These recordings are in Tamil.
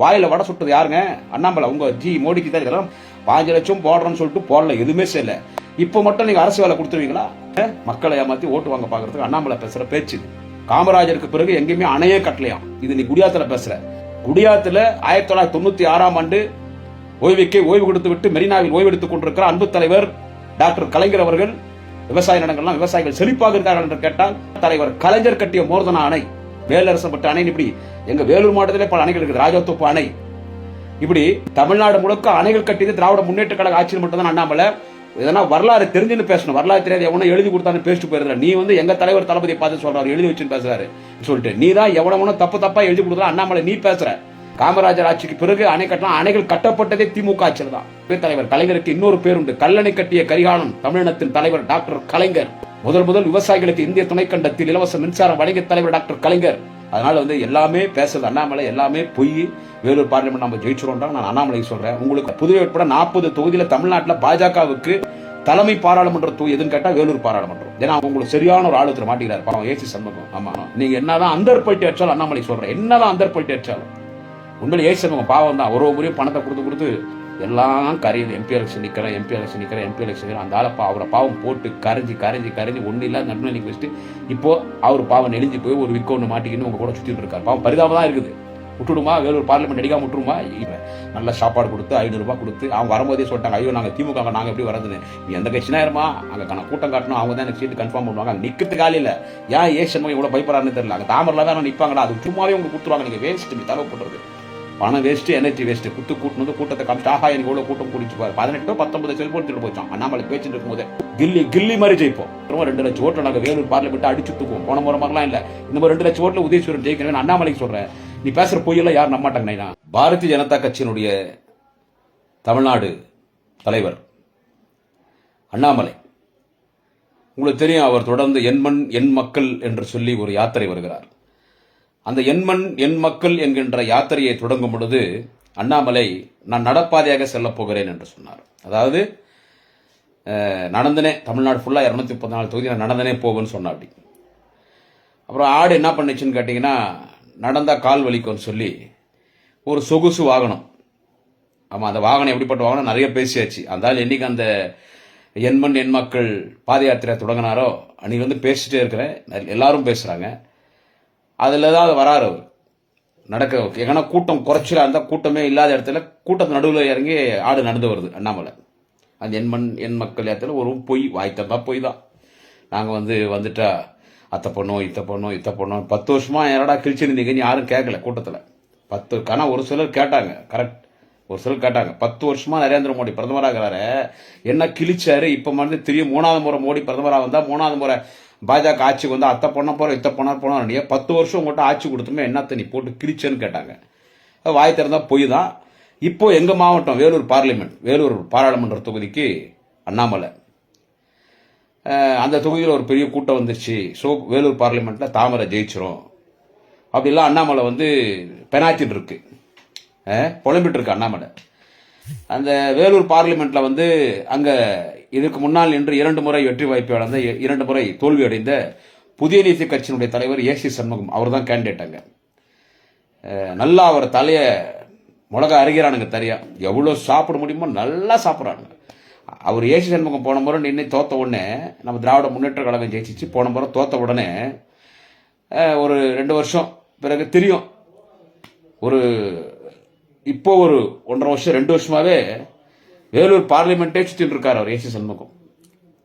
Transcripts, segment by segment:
வாயில் வடை சுட்டது யாருங்க? அண்ணாமலை. உங்கள் ஜி மோடிக்கு தான் இதெல்லாம் பாஞ்சு லட்சம் போடுறோம்னு சொல்லிட்டு போடல எதுவுமே செய்யல. இப்போ மட்டும் நீங்கள் அரசு வேலை கொடுத்துருவீங்களா? மக்களை ஏமாற்றி ஓட்டு வாங்க பார்க்குறதுக்கு அண்ணாமலை பேசுகிற பேச்சு காமராஜருக்கு பிறகு எங்கேயுமே அணையே கட்டலையாம் இது நீ குடியாத்தில் பேசுகிற குடியாத்தில் ஆயிரத்தி தொள்ளாயிரத்தி தொண்ணூற்றி ஆறாம் ஆண்டு ஓய்வுக்கே ஓய்வு கொடுத்து விட்டு மெரினாவில் ஓய்வெடுத்துக் கொண்டிருக்கிற அன்பு தலைவர் டாக்டர் கலைஞர் அவர்கள் விவசாய நிலங்கள்லாம் விவசாயிகள் செழிப்பாக இருக்கார்கள் என்று கேட்டால் தலைவர் கலைஞர் கட்டிய மோர்தன அணை. வேலரசப்பட்ட அணை இப்படி எங்க வேலூர் மாவட்டத்திலே பல அணைகள் இருக்குது ராஜத்தோப்பு அணை. இப்படி தமிழ்நாடு முழுக்க அணைகள் கட்டியது திராவிட முன்னேற்ற கழக ஆட்சியில் மட்டும்தான் அண்ணாமலை. இதெல்லாம் வரலாறு தெரிஞ்சுன்னு பேசணும். வரலாறு தெரியாது எவனோ எழுதி கொடுத்தான்னு பேசிட்டு போயிருந்த நீ வந்து எங்க தலைவர் தளபதியை பார்த்து சொல்றாரு எழுதி வச்சுன்னு பேசுறாரு சொல்லிட்டு. நீ தான் எவனவனோ தப்பு தப்பா எழுதி கொடுத்தா அண்ணாமலை நீ பேசுற. காமராஜர் ஆட்சிக்கு பிறகு அணை கட்டலாம். அணைகள் கட்டப்பட்டதே திமுக ஆட்சியில் தான். தலைவர் கலைஞருக்கு இன்னொரு பேருண்டு. கல்லணை கட்டிய கரிகாலன் தமிழினத்தின் தலைவர் டாக்டர் கலைஞர். முதல் முதல் விவசாயிகளுக்கு இந்திய துணைக்கண்டத்தில் இலவச மின்சாரம் வழங்கிய தலைவர் டாக்டர் கலைஞர். அதனால வந்து எல்லாமே பேசுறது அண்ணாமலை எல்லாமே பொய். வேலூர் பார்லிமெண்ட் நம்ம ஜெயிச்சிரோம்டா நான் அண்ணாமலை சொல்றேன். உங்களுக்கு புதுவை உட்பட நாற்பது தொகுதியில் தமிழ்நாட்டில் பாஜகவுக்கு தலைமை பாராளுமன்ற தொகுதி எதுன்னு கேட்டால் வேலூர் பாராளுமன்றம். ஏன்னா உங்களுக்கு சரியான ஒரு ஆளுத்தர் மாட்டிக்கிறார். பாவம் ஏசி சண்முகம். ஆமா. நீங்க என்னதான் அந்தர் பல்ட்டி அடிச்சாலும் அண்ணாமலை சொல்றேன். என்னதான் அந்தர் பல்ட்டி அடிச்சாலும் உண்மையில ஏசி சண்முகம் பாவம் தான் ஒரு முறையும் பணத்தை கொடுத்து கொடுத்து எல்லாம் கரையுது எம்பி எலெக்ஷன் நிற்கிறேன் எம்பி எலெக்ஷன் நிற்கிறேன் எம்பி எலெக்ஷன் நிற்கிறேன் அந்த ஆளை பா அவரை பாவம் போட்டு கரைஞ்சி கரைஞ்சி கரைஞ்சி ஒன்றும் இல்லாத நடுநிலைக்கு வச்சுட்டு இப்போது அவர் பாவம் நெளிஞ்சு போய் ஒரு விக்க ஒன்று மாட்டிக்கின்னு உங்கள் கூட சுற்றிட்டு இருக்கார். பாவம் பரிதாபம் தான் இருக்குது. விட்டுடுமா வேலூர் பார்லிமெண்ட் அடிக்காம விட்டுருமா இல்லை. நல்லா சாப்பாடு கொடுத்து ஐநூறுரூபா கொடுத்து அவங்க வரும்போதே சொல்லிட்டாங்க ஐயோ நாங்கள் திமுக நாங்கள் எப்படி வரதுன்னு நீ எந்த கட்சினா இருமா? அங்கே கண கூட்டம் காட்டணும். அவங்க தான் எனக்கு சீட்டு கன்ஃபார்ம் பண்ணுவாங்க. அங்கே நிற்கிறதுக்கு ஆள் ஏன் ஏசன் இவ்வளோ பயப்படுறாருன்னு தெரியல. அங்கே தாமரில் தான் நிற்பாங்களா அது சும்மாவே உங்களுக்கு கொடுத்துருவாங்க. நீங்கள் வேஸ்ட்டு நீ தரவு பணம் வேஸ்ட்டு எனர்ஜி வேஸ்ட்டு குத்து கூட்டினது கூட்டத்தை காமிச்சு ஆஹா எனக்கு எவ்வளோ கூட்டம் கூட்டிட்டு பாரு. பதினெட்டோ பத்தொன்பது செல்போன் திருட்டு போச்சான் அண்ணாமலை பேச்சுட்டு இருக்கும்போது கில்லி கில்லி மாதிரி ஜெயிப்போம். திரும்ப ரெண்டு லட்சம் ஓட்டில் நாங்கள் வேலூர் பார்லிமெண்ட் அடிச்சு தூக்குவோம். போன முறை மாதிரிலாம் இல்லை. இந்த மாதிரி ரெண்டு லட்சம் ஓட்டில் உதயசூரன் ஜெயிக்கிறேன் அண்ணாமலைக்கு சொல்கிறேன் நீ பேசுகிற பொய்யெல்லாம் யார் நம்ப பாரதிய ஜனதா கட்சியினுடைய தமிழ்நாடு தலைவர் அண்ணாமலை. உங்களுக்கு தெரியும் அவர் தொடர்ந்து எண்மண் என் மக்கள் என்று சொல்லி ஒரு யாத்திரை வருகிறார். அந்த எண்மண் எண் மக்கள் என்கின்ற யாத்திரையை தொடங்கும் பொழுது அண்ணாமலை நான் நடப்பாதையாக செல்லப் போகிறேன் என்று சொன்னார். அதாவது நடந்தனே தமிழ்நாடு ஃபுல்லாக இரநூத்தி முப்பத்தி நாலு தொகுதி நான் நடந்தனே போவேன்னு சொன்னா அப்படி. அப்புறம் ஆடு என்ன பண்ணுச்சுன்னு கேட்டிங்கன்னா நடந்தால் கால் வலிக்கும்னு சொல்லி ஒரு சொகுசு வாகனம். ஆமாம் அந்த வாகனம் எப்படிப்பட்ட வாகனம்? நிறைய பேசியாச்சு. அந்த என்றைக்கு அந்த எண்மண் எண் மக்கள் பாத யாத்திரை தொடங்கினாரோ அன்றைக்கி வந்து பேசிகிட்டே இருக்கிறேன். எல்லாரும் பேசுகிறாங்க அதில் தான் அது வராரு அவர். நடக்க ஏன்னா கூட்டம் குறைச்சலாக இருந்தால் கூட்டமே இல்லாத இடத்துல கூட்டத்து நடுவில் இறங்கி ஆடு நடந்து வருது அண்ணாமலை. அந்த எண்மண் எண் மக்கள் இடத்துல ஒரு பொய் வாய்த்தப்பா பொய் தான். நாங்கள் வந்து வந்துட்டா அத்தை பண்ணோம் இத்த பண்ணோம் இத்த பண்ணோம் பத்து வருஷமாக யாரடா கிழிச்சிருந்தீங்கன்னு யாரும் கேட்கல கூட்டத்தில். பத்து ஆனால் ஒரு சிலர் கேட்டாங்க கரெக்ட் ஒரு சிலர் கேட்டாங்க பத்து வருஷமாக நரேந்திர மோடி பிரதமராகிறாரு என்ன கிழிச்சாரு? இப்போ வந்து திரும்பி மூணாவது முறை மோடி பிரதமராக வந்தால் மூணாவது முறை பாஜக ஆட்சிக்கு வந்து அத்தை பொண்ண இத்தை இத்த பொண்ணா போனா பத்து வருஷம் உங்கள்கிட்ட ஆட்சி கொடுத்துமே என்னத்த நீ போட்டு கிரிச்சேன்னு கேட்டாங்க. வாய் திறந்தால் பொய் தான். இப்போது எங்கள் மாவட்டம்? வேலூர் பார்லிமெண்ட் வேலூர் பாராளுமன்ற தொகுதிக்கு அண்ணாமலை. அந்த தொகுதியில் ஒரு பெரிய கூட்டம் வந்துருச்சு. ஸோ வேலூர் பார்லிமெண்ட்டில் தாமரை ஜெயிச்சிரும். அப்படிலாம் அண்ணாமலை வந்து பெனாத்திட்டு இருக்கு. புலம்பிட்டு இருக்கு அண்ணாமலை. அந்த வேலூர் பார்லிமெண்ட்டில் வந்து அங்கே இதுக்கு முன்னால் நின்று இரண்டு முறை வெற்றி வாய்ப்பு இழந்த இரண்டு முறை தோல்வியடைந்த புதிய நீதி கட்சியினுடைய தலைவர் ஏசி சண்முகம். அவர் தான் கேண்டிடேட்டாங்க நல்லா அவர் தலையை மிளகா அருகிறானுங்க தெரியா எவ்வளோ சாப்பிட முடியுமோ நல்லா சாப்பிட்றானுங்க அவர் ஏசி சண்முகம் போன முறை நின்று தோத்த உடனே நம்ம திராவிட முன்னேற்ற கழகம் ஜெயிச்சிச்சு போன முறை தோத்த உடனே ஒரு ரெண்டு வருஷம் பிறகு தெரியும். ஒரு இப்போ ஒரு ஒன்றரை வருஷம் ரெண்டு வருஷமாகவே வேலூர் பார்லிமெண்ட்டே சுற்றிட்டு இருக்கார் அவர் ஏசி சண்முகம்.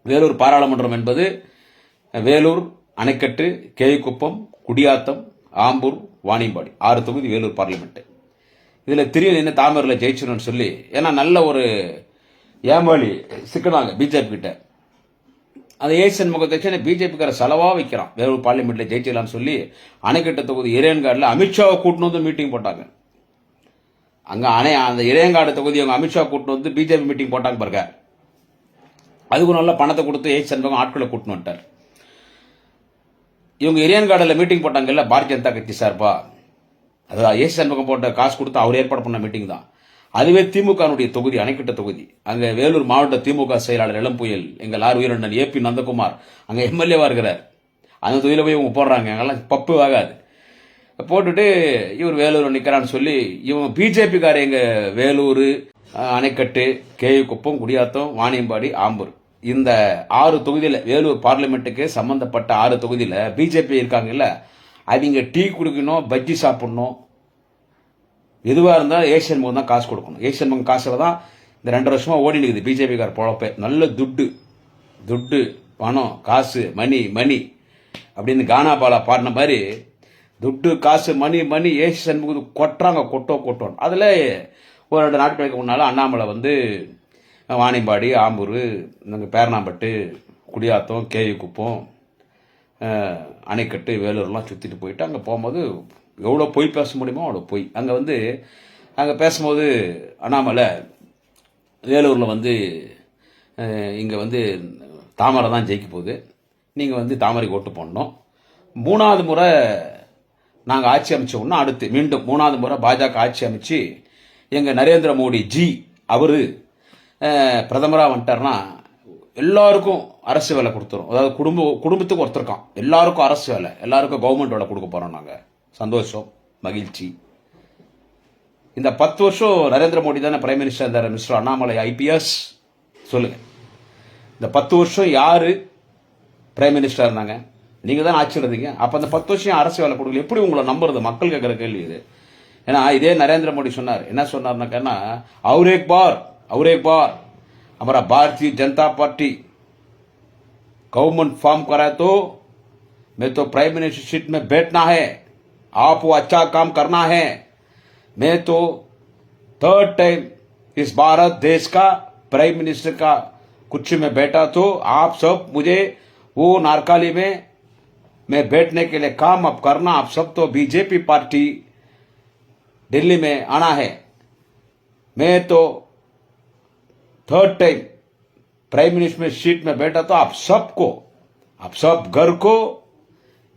வேலூர் பாராளுமன்றம் என்பது வேலூர் அணைக்கட்டு கேவிக்குப்பம் குடியாத்தம் ஆம்பூர் வாணியம்பாடி ஆறு தொகுதி வேலூர் பார்லிமெண்ட்டு இதில் தெரியும் என்ன தாமரில் ஜெயிச்சிரும்னு சொல்லி ஏன்னா நல்ல ஒரு ஏமாளி சிக்கினாங்க பிஜேபி கிட்ட. அந்த ஏசியன் முகத்தை பிஜேபிக்கார செலவாக வைக்கிறான். வேலூர் பார்லிமெண்ட்டில் ஜெயிச்சிடலாம்னு சொல்லி அணைக்கட்டு தொகுதி இறையன்காடில் அமித்ஷாவை கூட்டினு வந்து மீட்டிங் போட்டாங்க. அங்கே அணை அந்த இளையங்காடு தொகுதி அவங்க அமித்ஷா கூட்டின்னு வந்து பிஜேபி மீட்டிங் போட்டாங்க பாருங்க. அதுக்கு நல்லா பணத்தை கொடுத்து ஏசி சண்முகம் ஆட்களை கூட்டின்னு வந்துட்டார். இவங்க இளையன்காடில் மீட்டிங் போட்டாங்கல்ல பாரதிய ஜனதா கட்சி சார்பா? அதாவது ஏசி சண்முகம் போட்ட காசு கொடுத்து அவர் ஏற்பாடு பண்ண மீட்டிங் தான். அதுவே திமுகனுடைய தொகுதி அணைக்கட்ட தொகுதி. அங்கே வேலூர் மாவட்ட திமுக செயலாளர் இளம்புயல் எங்கள் ஆர் உயிரிழந்தன் ஏ பி நந்தகுமார் அங்கே எம்எல்ஏவாக இருக்கிறார். அந்த தொகுதியில் போய் இவங்க போடுறாங்க அங்கெல்லாம் பப்பு ஆகாது. போட்டுட்டு இவர் வேலூர் நிற்கிறான்னு சொல்லி இவன் பிஜேபிக்கார எங்கள் வேலூர் அணைக்கட்டு கேவி குப்பம் குடியாத்தம் வாணியம்பாடி ஆம்பூர். இந்த ஆறு தொகுதியில் வேலூர் பார்லிமெண்ட்டுக்கு சம்மந்தப்பட்ட ஆறு தொகுதியில் பிஜேபி இருக்காங்கல்ல அவங்க டீ குடிக்கணும் பஜ்ஜி சாப்பிடணும். எதுவாக இருந்தாலும் ஏஷியன் முகம் தான் காசு கொடுக்கணும். ஏஷியன் முகம் காசில் தான் இந்த ரெண்டு வருஷமாக ஓடி நிற்குது பிஜேபிக்கார் பொழப்பே. நல்ல துட்டு துட்டு பணம் காசு மணி மணி அப்படின்னு கானா பாலா பாடின மாதிரி துட்டு காசு மணி மணி ஏசி முகம் கொட்டுறாங்க கொட்டோ கொட்டோன்னு. அதில் ஒரு ரெண்டு நாட்களுக்கு முன்னால் அண்ணாமலை வந்து வாணிம்பாடி ஆம்பூர் நாங்கள் பேரணாம்பட்டு குடியாத்தம் கேவி குப்பம் அணைக்கட்டு வேலூர்லாம் சுற்றிட்டு போயிட்டு அங்கே போகும்போது எவ்வளோ பொய் பேச முடியுமோ அவ்வளோ போய். அங்கே வந்து அங்கே பேசும்போது அண்ணாமலை வேலூரில் வந்து இங்கே வந்து தாமரை தான் ஜெயிக்க போகுது. நீங்கள் வந்து தாமரைக்கு ஓட்டு போடணும். மூணாவது முறை நாங்கள் ஆட்சி அமைச்ச உடனே அடுத்து மீண்டும் மூணாவது முறை பாஜக ஆட்சி அமைச்சு எங்கள் நரேந்திர மோடி ஜி அவர் பிரதமராக வந்துட்டார்னா எல்லாருக்கும் அரசு வேலை கொடுத்துரும். அதாவது குடும்ப குடும்பத்துக்கு ஒருத்தருக்கான் எல்லாருக்கும் அரசு வேலை. எல்லாருக்கும் கவர்மெண்ட் வேலை கொடுக்க போகிறோம் நாங்கள் சந்தோஷம் மகிழ்ச்சி. இந்த பத்து வருஷம் நரேந்திர மோடி தானே பிரைம் மினிஸ்டர் இருந்தார் மிஸ்டர் அண்ணாமலை ஐபிஎஸ் சொல்லுங்கள் இந்த பத்து வருஷம் யார் பிரைம் மினிஸ்டர் இருந்தாங்க? நீங்க தான் ஆட்சியில் இருந்தீங்க அப்ப அந்த பத்து வருஷம் அரசு வேலை கொடுக்கல எப்படி உங்களை நம்புறது மக்கள் கேட்கிற கேள்வி இது ஏன்னா இதே நரேந்திர மோடி சொன்னார் என்ன சொன்னார்னாக்கன்னா அவர் एक बार और एक बार हमारा Bharatiya Janata party government form करा तो मैं तो प्राइम मिनिस्टर सीट में बैठना है आप वो अच्छा काम करना है मैं तो थर्ड टाइम इस भारत देश का प्राइम मिनिस्टर का कुर्सी में बैठा तो आप सब मुझे वो नारकाली में मैं बैठने के लिए काम अब करना आप सब तो बीजेपी पार्टी दिल्ली में आना है। मैं तो third time prime minister seat में बैठा तो आप सबको, आप सब घर को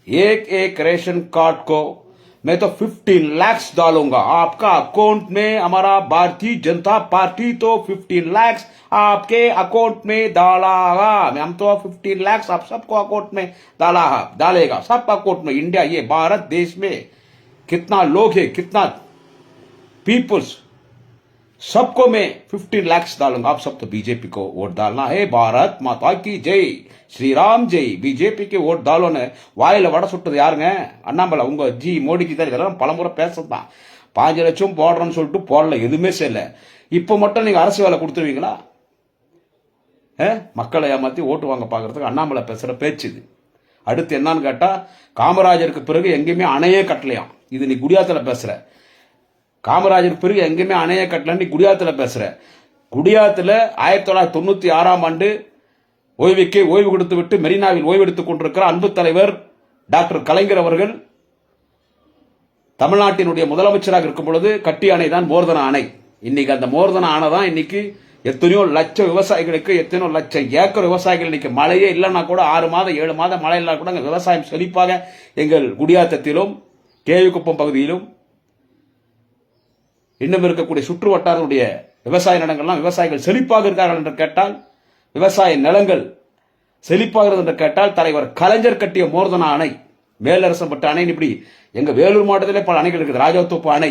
एक एक रेशन कार्ड को मैं तो 15 लैक्स डालूँगा। आपका अकाउंट में हमारा भारतीय जनता पार्टी तो 15 लैक्स आपके अकाउंट में डालागा। हम तो 15 लैक्स आप सबको अकाउंट में डाला डालेगा। सब अकाउंट में। इंडिया ये भारत देश में कितना लोग है, कितना पीपुल्स सबको मैं 15 लैक्स डालूंगा आप सब तो बीजेपी को वोट डालना है भारत माता की जय ஸ்ரீராம் ஜெய் பிஜேபிக்கு ஓட் தாலோன்னு வாயில வடை சுட்டது யாருங்க அண்ணாமலை உங்க ஜி மோடிஜி தான் இதெல்லாம் பலமுறை பேசத்தான் பாஞ்சு லட்சம் போடுறோன்னு சொல்லிட்டு போடல எதுவுமே செய்யல இப்போ மட்டும் நீங்க அரசு வேலை கொடுத்துருவீங்களா ஏ? மக்களை ஏமாத்தி ஓட்டு வாங்க பார்க்கறதுக்கு அண்ணாமலை பேசுற பேச்சு இது அடுத்து என்னன்னு கேட்டா காமராஜருக்கு பிறகு எங்கேயுமே அணையே கட்டலையாம் இது நீ குடியாத்துல பேசுற காமராஜர் பிறகு எங்கேயுமே அணைய கட்டலன்னு நீ பேசுகிற குடியாத்தில் ஆயிரத்தி தொள்ளாயிரத்தி தொண்ணூற்றி ஆறாம் ஆண்டு ஓய்வுக்கு ஓய்வு கொடுத்து விட்டு மெரினாவில் ஓய்வெடுத்துக் கொண்டிருக்கிற அன்பு தலைவர் டாக்டர் கலைஞர் அவர்கள் தமிழ்நாட்டினுடைய முதலமைச்சராக இருக்கும் பொழுது கட்டி அணை தான் மோர்தன அணை. இன்னைக்கு அந்த மோர்தன அணை தான் இன்னைக்கு எத்தனையோ லட்சம் விவசாயிகளுக்கு எத்தனையோ லட்சம் ஏக்கர் விவசாயிகள் இன்னைக்கு மழையே இல்லைன்னா கூட ஆறு மாதம் ஏழு மாதம் மழை இல்லைனா கூட அங்கே விவசாயம் செழிப்பாக எங்கள் குடியாத்தத்திலும் கேவிக்குப்பம் பகுதியிலும் இன்னும் இருக்கக்கூடிய சுற்று வட்டாரனுடைய விவசாய நிலங்கள்லாம் விவசாயிகள் செழிப்பாக இருக்கார்கள் என்று கேட்டால் விவசாய நிலங்கள் செழிப்பாகிறது என்று கேட்டால் தலைவர் கலைஞர் கட்டிய மோர்தன அணை மேலரசம்பட்ட அணை இப்படி எங்க வேலூர் மாவட்டத்திலே பல அணைகள் இருக்குது ராஜாத்தோப்பு அணை.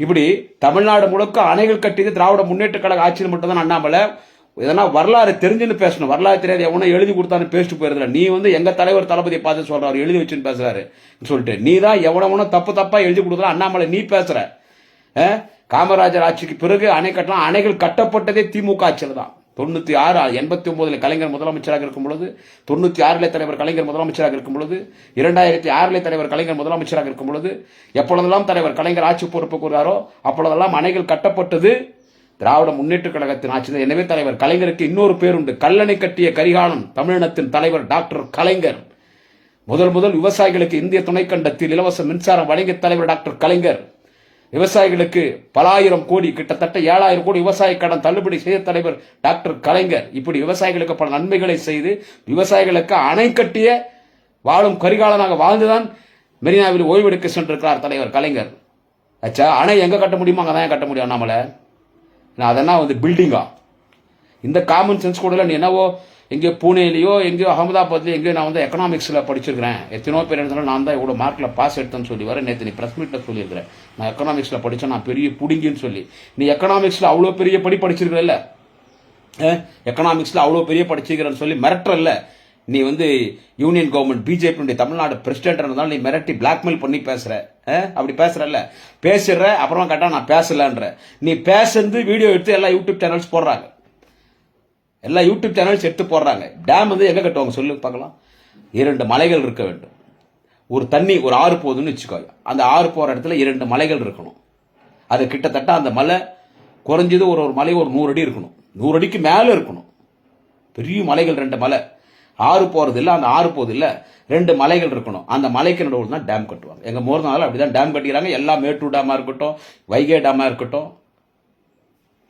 இப்படி தமிழ்நாடு முழுக்க அணைகள் கட்டியது திராவிட முன்னேற்ற கழக ஆட்சியில் மட்டும்தான் அண்ணாமலை. எதனா வரலாறு தெரிஞ்சுன்னு பேசணும். வரலாறு தெரியாது எவனோ எழுதி கொடுத்தான்னு பேசிட்டு போயிருந்தல நீ வந்து எங்க தலைவர் தளபதியை பார்த்து சொல்றாரு எழுதி வச்சுன்னு பேசுறாரு. சொல்லிட்டு நீ தான் எவனவனும் தப்பு தப்பா எழுதி கொடுக்குற அண்ணாமலை நீ பேசுற. காமராஜர் ஆட்சிக்கு பிறகு அணை கட்டலாம். அணைகள் கட்டப்பட்டதே திமுக ஆட்சியில் தான். தொண்ணூற்றி ஆறு எண்பத்தி ஒம்போதில் கலைஞர் முதலமைச்சராக இருக்கும் பொழுது தொண்ணூற்றி ஆறில் தலைவர் கலைஞர் முதலமைச்சராக இருக்கும் பொழுது இரண்டாயிரத்தி ஆறில் தலைவர் கலைஞர் முதலமைச்சராக இருக்கும் பொழுது எப்பொழுதெல்லாம் தலைவர் கலைஞர் ஆட்சி பொறுப்பு கூறாரோ அப்பொழுதெல்லாம் அணைகள் கட்டப்பட்டது திராவிட முன்னேற்ற கழகத்தின் ஆட்சி தான். எனவே தலைவர் கலைஞருக்கு இன்னொரு பேருண்டு. கல்லணை கட்டிய கரிகாலம் தமிழினத்தின் தலைவர் டாக்டர் கலைஞர். முதல் முதல் விவசாயிகளுக்கு இந்திய துணைக்கண்டத்தில் இலவச மின்சாரம் வழங்கிய தலைவர் டாக்டர் கலைஞர். விவசாயிகளுக்கு பல ஆயிரம் கோடி கிட்டத்தட்ட ஏழாயிரம் கோடி விவசாய கடன் தள்ளுபடி செய்த தலைவர் டாக்டர் கலைஞர். இப்படி விவசாயிகளுக்கு பல நன்மைகளை செய்து விவசாயிகளுக்கு அணை கட்டிய வாழும் கரிகாலனாக வாழ்ந்துதான் மெரினாவில் ஓய்வெடுக்க சென்றிருக்கிறார் தலைவர் கலைஞர். அச்சா அணை எங்க கட்ட முடியுமோ அங்கே தான் கட்ட முடியும் அண்ணாமலை. நான் அதெல்லாம் வந்து பில்டிங்கா இந்த காமன் சென்ஸ் கூட நீ என்னவோ எங்கேயோ பூனேலேயோ எங்கேயோ அகமதாபாத்லேயோ எங்கேயோ நான் வந்து எக்கனாமிக்ஸில் படிச்சிருக்கிறேன். எத்தனையோ பேர் இருந்தாலும் நான் தான் இவ்வளோ மார்க்கில் பாஸ் எடுத்தேன்னு சொல்லி வர நேற்று நீ ப்ரெஸ் மீட்டில் சொல்லியிருக்கிறேன். நான் எக்கனாமிக்ஸில் படித்தேன் நான் பெரிய பிடிங்கின்னு சொல்லி. நீ எக்கனாமிக்ஸில் அவ்வளோ பெரிய படி படிச்சிருக்கிறல்ல? எக்கனாமிக்ஸில் அவ்வளோ பெரிய படிச்சிருக்கிறேன்னு சொல்லி மிரட்டல நீ வந்து யூனியன் கவர்மெண்ட் பிஜேபியுடைய தமிழ்நாடு பிரசிடென்ட் இருந்தாலும் நீ மிரட்டி பிளாக்மெயில் பண்ணி பேசுற. அப்படி பேசுறல்ல? பேசிடுற அப்புறமா கரெக்டாக நான் பேசலன்ற. நீ பேசுறது வீடியோ எடுத்து எல்லா யூடியூப் சேனல்ஸ் போடுறாங்க. எல்லா யூடியூப் சேனல்ஸ் எடுத்து போடுறாங்க. டேம் வந்து எங்கே கட்டுவாங்க? சொல்லு பார்க்கலாம். இரண்டு மலைகள் இருக்க வேண்டும். ஒரு தண்ணி ஒரு ஆறு போகுதுன்னு வச்சுக்கோ அந்த ஆறு போகிற இடத்துல இரண்டு மலைகள் இருக்கணும். அது கிட்டத்தட்ட அந்த மலை குறைஞ்சது ஒரு ஒரு மலை ஒரு நூறு அடி இருக்கணும். நூறு அடிக்கு மேலே இருக்கணும். பெரிய மலைகள் ரெண்டு மலை. ஆறு போகிறது இல்லை அந்த ஆறு போகுது இல்லை ரெண்டு மலைகள் இருக்கணும். அந்த மலைக்கு நடுவில் தான் டேம் கட்டுவாங்க. எங்க அப்படி அப்படிதான் டேம் கட்டிக்கிறாங்க. எல்லா மேட்டூர் டேமா இருக்கட்டும் வைகை டேமாக இருக்கட்டும்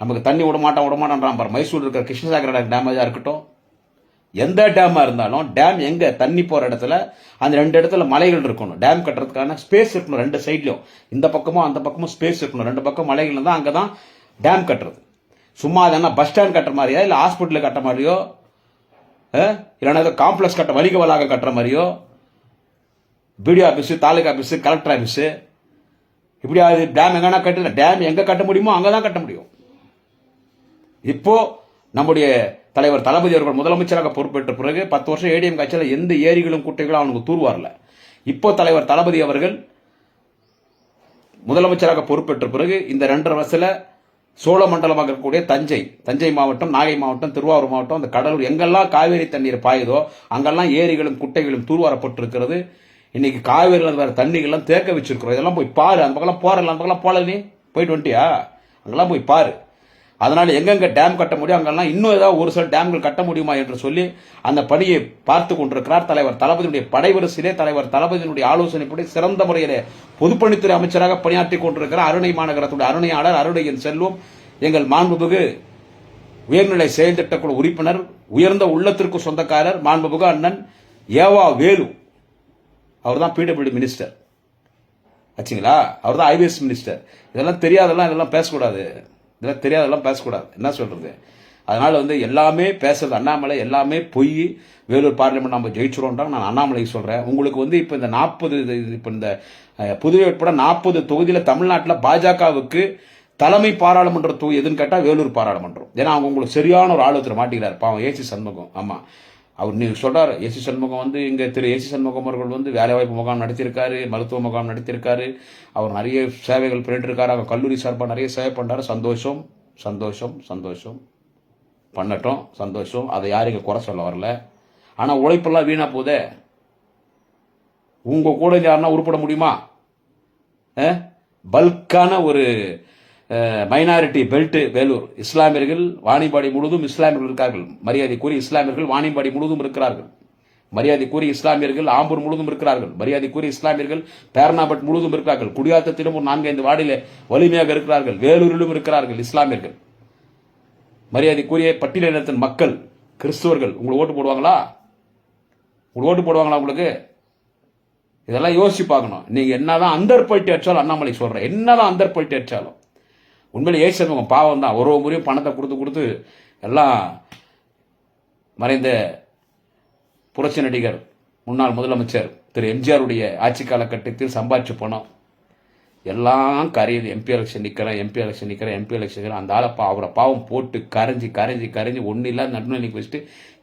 நமக்கு தண்ணி விட மாட்டான் விட மாட்டான்றான் பாரு. மைசூர் இருக்கிற கிருஷ்ணசாகர டேமேஜாக இருக்கட்டும்? எந்த டேமாக இருந்தாலும் டேம் எங்கே? தண்ணி போகிற இடத்துல. அந்த ரெண்டு இடத்துல மலைகள் இருக்கணும். டேம் கட்டுறதுக்கான ஸ்பேஸ் இருக்கணும் ரெண்டு சைட்லையும் இந்த பக்கமும் அந்த பக்கமும் ஸ்பேஸ் இருக்கணும். ரெண்டு பக்கம் மலைகள் அங்கே தான் டேம் கட்டுறது. சும்மா அது என்ன பஸ் ஸ்டாண்ட் கட்டுற மாதிரியா? இல்லை ஹாஸ்பிட்டலில் கட்டுற மாதிரியோ? இல்லைன்னா ஏதோ காம்ப்ளெக்ஸ் கட்ட வணிக வளாக கட்டுற மாதிரியோ? BDO office taluka office collector office இப்படி அது டேம் எங்கன்னா கட்டுல டேம் எங்கே கட்ட முடியுமோ அங்கே தான் கட்ட முடியும். இப்போ நம்முடைய தலைவர் தளபதி அவர்கள் முதலமைச்சராக பொறுப்பேற்ற பிறகு பத்து வருஷம் ஏடிஎம் கட்சியில் எந்த ஏரிகளும் குட்டைகளும் அவனுக்கு தூர் இப்போ தலைவர் தளபதி அவர்கள் முதலமைச்சராக பொறுப்பேற்ற பிறகு இந்த ரெண்டரை வருஷத்தில் சோழ மண்டலமாக இருக்கக்கூடிய தஞ்சை தஞ்சை மாவட்டம் நாகை மாவட்டம் திருவாரூர் மாவட்டம் அந்த கடலூர் எங்கெல்லாம் காவேரி தண்ணீர் பாயுதோ அங்கெல்லாம் ஏரிகளும் குட்டைகளும் தூர்வாரப்பட்டிருக்கிறது இன்னைக்கு காவேரியில் வேறு தண்ணிகள்லாம் தேக்க வச்சிருக்கிறோம். இதெல்லாம் போய் பாரு. அந்த பக்கம்லாம் போறல அந்த பக்கம்லாம் போகல நீ? போயிட்டு வந்துட்டியா அங்கெல்லாம் போய் பாரு. அதனால் எங்கெங்கே டேம் கட்ட முடியும் அங்கெல்லாம் இன்னும் ஏதாவது ஒரு சில டேம்கள் கட்ட முடியுமா என்று சொல்லி அந்த பணியை பார்த்து கொண்டிருக்கிறார் தலைவர் தளபதியுடைய படைவரிசையிலே தலைவர் தளபதியினுடைய ஆலோசனைப்படி சிறந்த முறையிலே பொதுப்பணித்துறை அமைச்சராக பணியாற்றி கொண்டிருக்கிறார் அருணை மாநகரத்துடைய அருணையாளர் அருணையின் செல்வம். எங்கள் மாண்புமிகு உயர்நிலை செயல் திட்டக்குழு உறுப்பினர் உயர்ந்த உள்ளத்திற்கு சொந்தக்காரர் மாண்புமிகு அண்ணன் ஏவா வேலு. அவர் தான் பிடபிள்யூடி மினிஸ்டர் ஆச்சுங்களா? அவர் தான் ஐபிஎஸ் மினிஸ்டர் இதெல்லாம் தெரியாதெல்லாம் இதெல்லாம் பேசக்கூடாது. இதெல்லாம் தெரியாதெல்லாம் பேசக்கூடாது. என்ன சொல்கிறது அதனால் வந்து எல்லாமே பேசுறது அண்ணாமலை எல்லாமே பொய். வேலூர் பார்லிமெண்ட் நம்ம ஜெயிச்சிரோன்றாங்க நான் அண்ணாமலைக்கு சொல்கிறேன் உங்களுக்கு வந்து இப்போ இந்த நாற்பது இப்போ இந்த புதுவை உட்பட நாற்பது தொகுதியில் தமிழ்நாட்டில் பாஜகவுக்கு தலைமை பாராளுமன்ற தொகுதி எதுன்னு கேட்டால் வேலூர் பாராளுமன்றம். ஏன்னா அவங்க உங்களுக்கு சரியான ஒரு ஆளுத்தர் மாட்டிக்கிறார். பாவம் ஏசி சண்முகம். ஆமாம் அவர் நீங்கள் சொல்கிறார் ஏசி சண்முகம் வந்து இங்கே திரு ஏசி சண்முகம் அவர்கள் வந்து வேலைவாய்ப்பு முகாம் நடத்தியிருக்காரு மருத்துவ முகாம் நடத்தியிருக்காரு. அவர் நிறைய சேவைகள் பண்ணிட்டுருக்காரு அவங்க கல்லூரி சார்பாக நிறைய சேவை பண்ணுறாரு சந்தோஷம் சந்தோஷம் சந்தோஷம். பண்ணட்டும் சந்தோஷம். அதை யாரும் இங்கே குறை சொல்ல வரல. ஆனால் உழைப்பெல்லாம் வீணாக போதே. உங்கள் கூட யாருன்னா உருப்பட முடியுமா? பல்கான ஒரு மைனாரிட்டி பெல்ட்டு வேலூர். இஸ்லாமியர்கள் வாணிபாடி முழுவதும் இஸ்லாமியர்கள் இருக்கார்கள். மரியாதை கூறி இஸ்லாமியர்கள் வாணிபாடி முழுவதும் இருக்கிறார்கள். மரியாதை கூறி இஸ்லாமியர்கள் ஆம்பூர் முழுவதும் இருக்கிறார்கள். மரியாதை கூறி இஸ்லாமியர்கள் பேரணாபட் முழுவதும் இருக்கிறார்கள். குடியாத்தத்திலும் ஒரு நான்கு ஐந்து வார்டிலே வலிமையாக இருக்கிறார்கள். வேலூரிலும் இருக்கிறார்கள் இஸ்லாமியர்கள். மரியாதை மரியாதைக்குரிய பட்டியலினத்தின் மக்கள் கிறிஸ்துவர்கள் உங்களுக்கு ஓட்டு போடுவாங்களா? உங்களுக்கு ஓட்டு போடுவாங்களா உங்களுக்கு? இதெல்லாம் யோசிச்சு பார்க்கணும். நீங்கள் என்னதான் அந்தர் போயிட்டு அடிச்சாலும் அண்ணாமலை சொல்கிறேன் என்னதான் அந்தர் போயிட்டு அடிச்சாலும். உண்மையிலே ஏசி சண்முகம் பாவம் தான் ஒரு ஒரு முறையும் பணத்தை கொடுத்து கொடுத்து எல்லாம் மறைந்த புரட்சி நடிகர் முன்னாள் முதலமைச்சர் திரு எம்ஜிஆருடைய ஆட்சி காலகட்டத்தில் சம்பாதிச்ச பணம். எல்லாம் கரையுது. எம்பி எலெக்ஷன் நிற்கிறேன் எம்பி எலெக்ஷன் நிற்கிறேன் எம்பி எலெக்ஷன் நிற்கிறேன் அந்த ஆளை பா அவரை பாவம் போட்டு கரைஞ்சி கரைஞ்சி கரைஞ்சி ஒன்றும் இல்லாத நடுநிலைக்கு வச்சுட்டு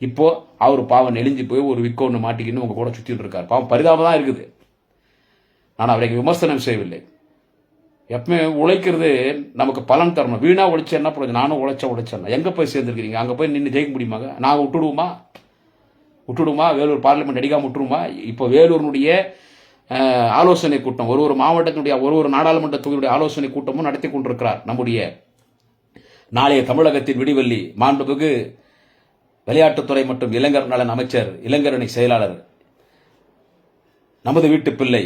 இப்போது அவர் பாவம் நெளிஞ்சு போய் ஒரு விக்க ஒன்று மாட்டிக்கின்னு உங்கள் கூட சுற்றிட்டு இருக்கார். பாவம் பரிதாபம் தான் இருக்குது. நான் அவரை விமர்சனம் செய்யவில்லை. எப்பவுமே உழைக்கிறது நமக்கு பலன் தரணும். வீணாக உழைச்ச என்ன நானும் உழைச்ச உழைச்சேன் எங்கே போய் சேர்ந்துருக்கீங்க அங்கே போய் நின்று ஜெயிக்க முடியுமாங்க? நாங்கள் விட்டுடுவோமா? விட்டுடுமா வேலூர் பார்லிமெண்ட் அடிக்காமல் விட்டுருமா இப்போ வேலூரினுடைய ஆலோசனை கூட்டம் ஒரு ஒரு மாவட்டத்தினுடைய ஒரு ஒரு நாடாளுமன்ற தொகுதியுடைய ஆலோசனை கூட்டமும் நடத்தி கொண்டிருக்கிறார் நம்முடைய நாளைய தமிழகத்தின் விடிவெள்ளி மாண்புமிகு விளையாட்டுத்துறை மற்றும் இளைஞர் நலன் அமைச்சர் இளைஞரணி செயலாளர் நமது வீட்டு பிள்ளை